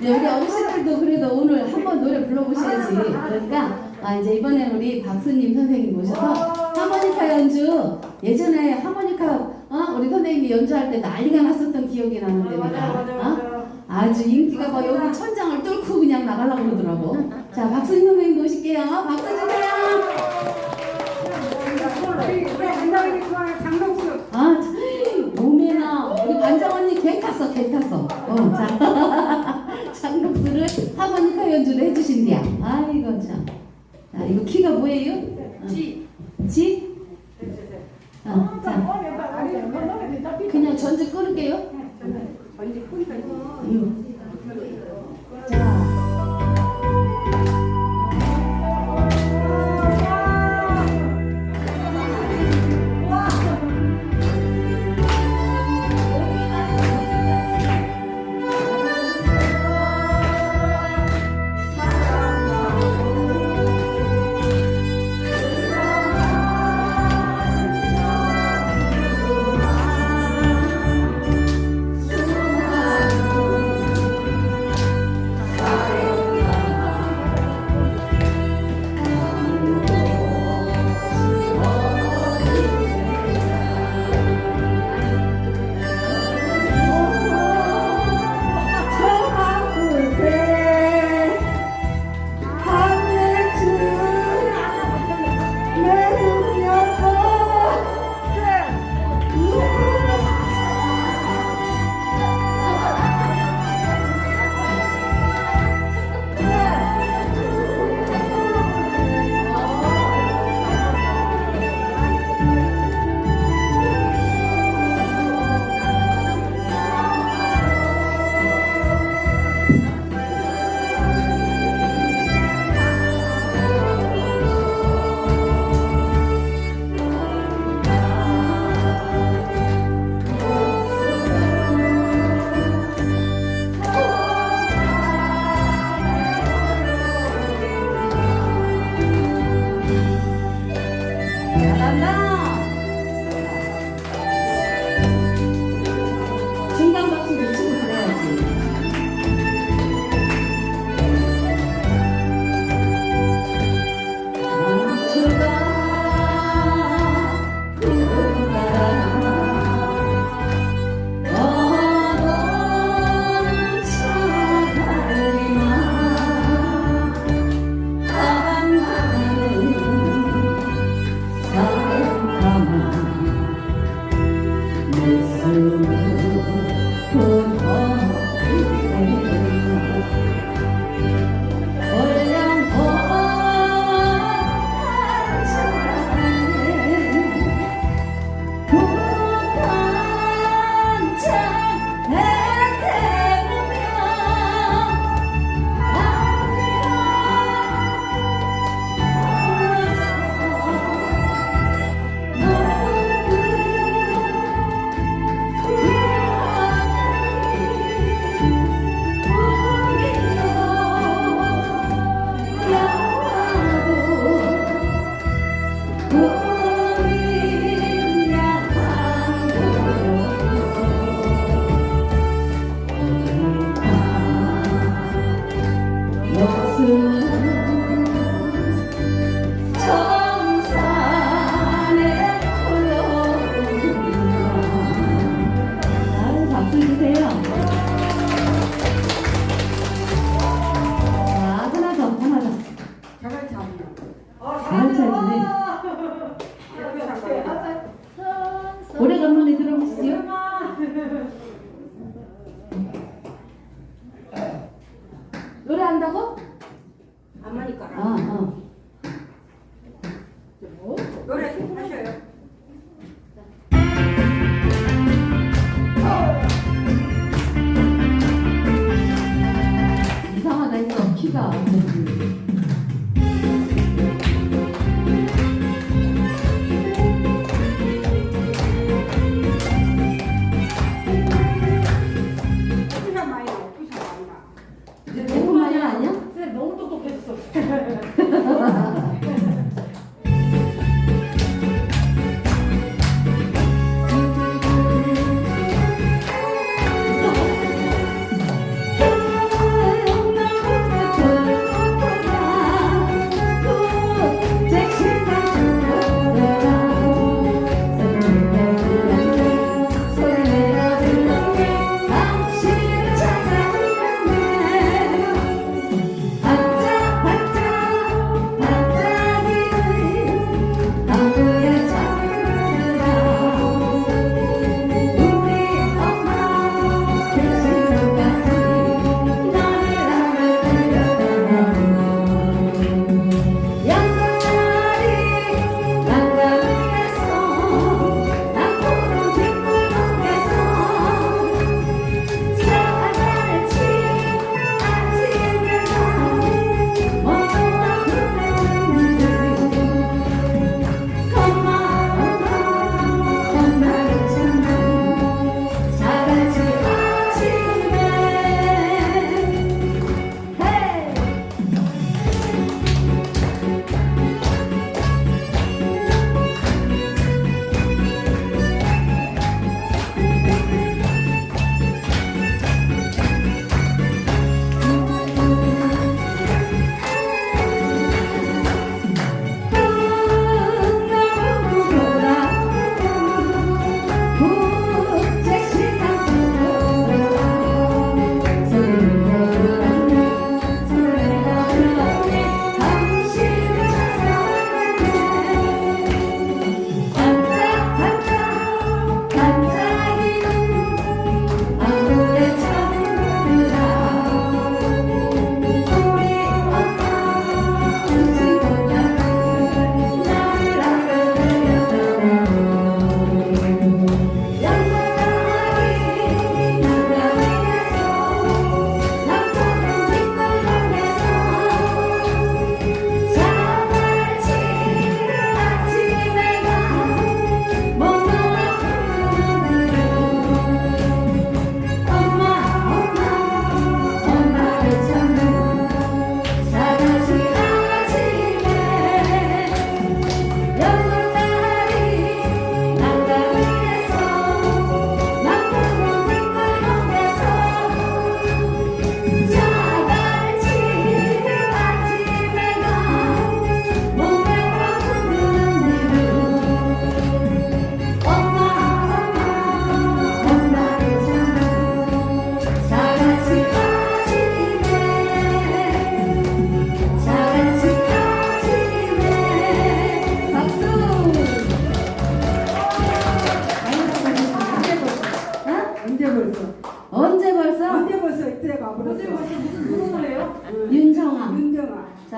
네, 우리 어르신들도 그래도 오늘 한번 노래 불러보셔야지. 그러니까 아, 이제 이번에 우리 박수님 선생님 모셔서 하모니카 연주 예전에 하모니카 어? 우리 선생님이 연주할 때 난리가 났었던 기억이 나는데 내가 어? 아주 인기가 뭐 여기 천장을 뚫고 그냥 나가려고 그러더라고. 자, 박수님 선생님 모실게요. 박수 주세요. 뭐예요? 어. 지 지? 어, 자, 그냥 전주 끊을게요. 음. 자. Whoa. 有点听不。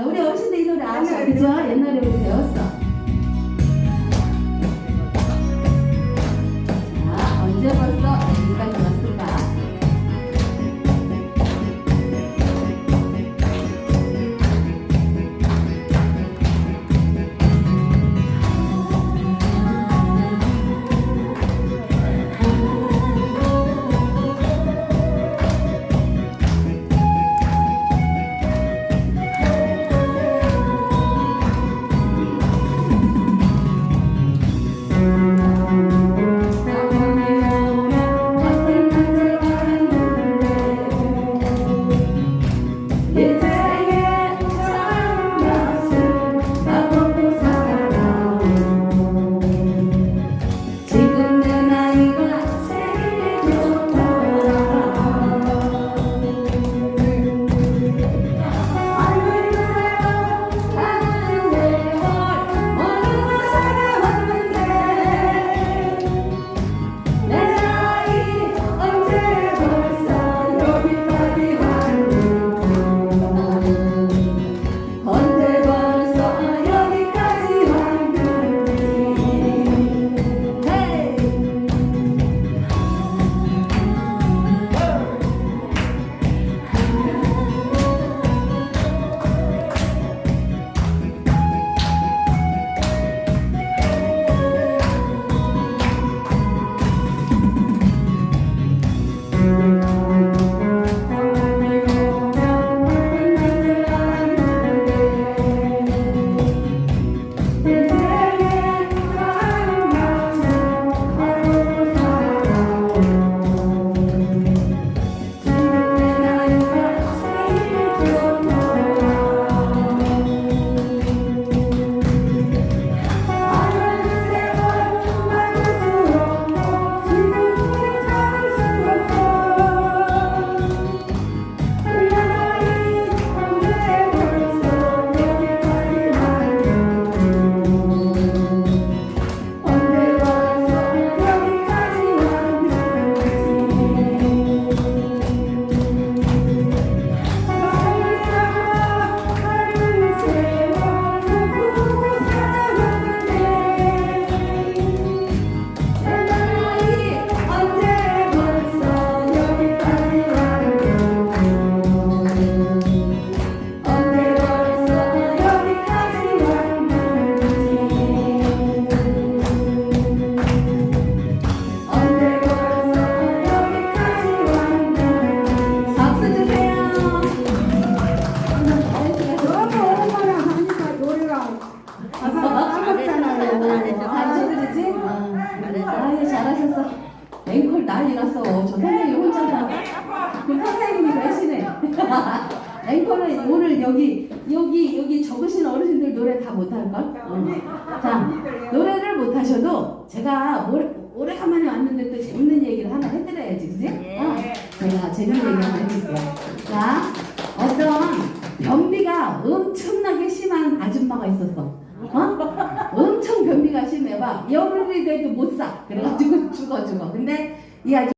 우리 어르신들 이 노래 아셔. 그죠? 옛날에 우리 배웠어. 못할걸? 어. 자, 노래를 못하셔도 제가 오래, 오래 간만에 왔는데 또 재밌는 얘기를 하나 해드려야지, 그지? 어, 제가 재밌는 얘기 하나 해드릴게요. 자, 어떤 변비가 엄청나게 심한 아줌마가 있었어. 어? 엄청 변비가 심해. 막 열흘이 돼도 못 사. 그래가지고 죽어 죽어. 근데 이 아줌마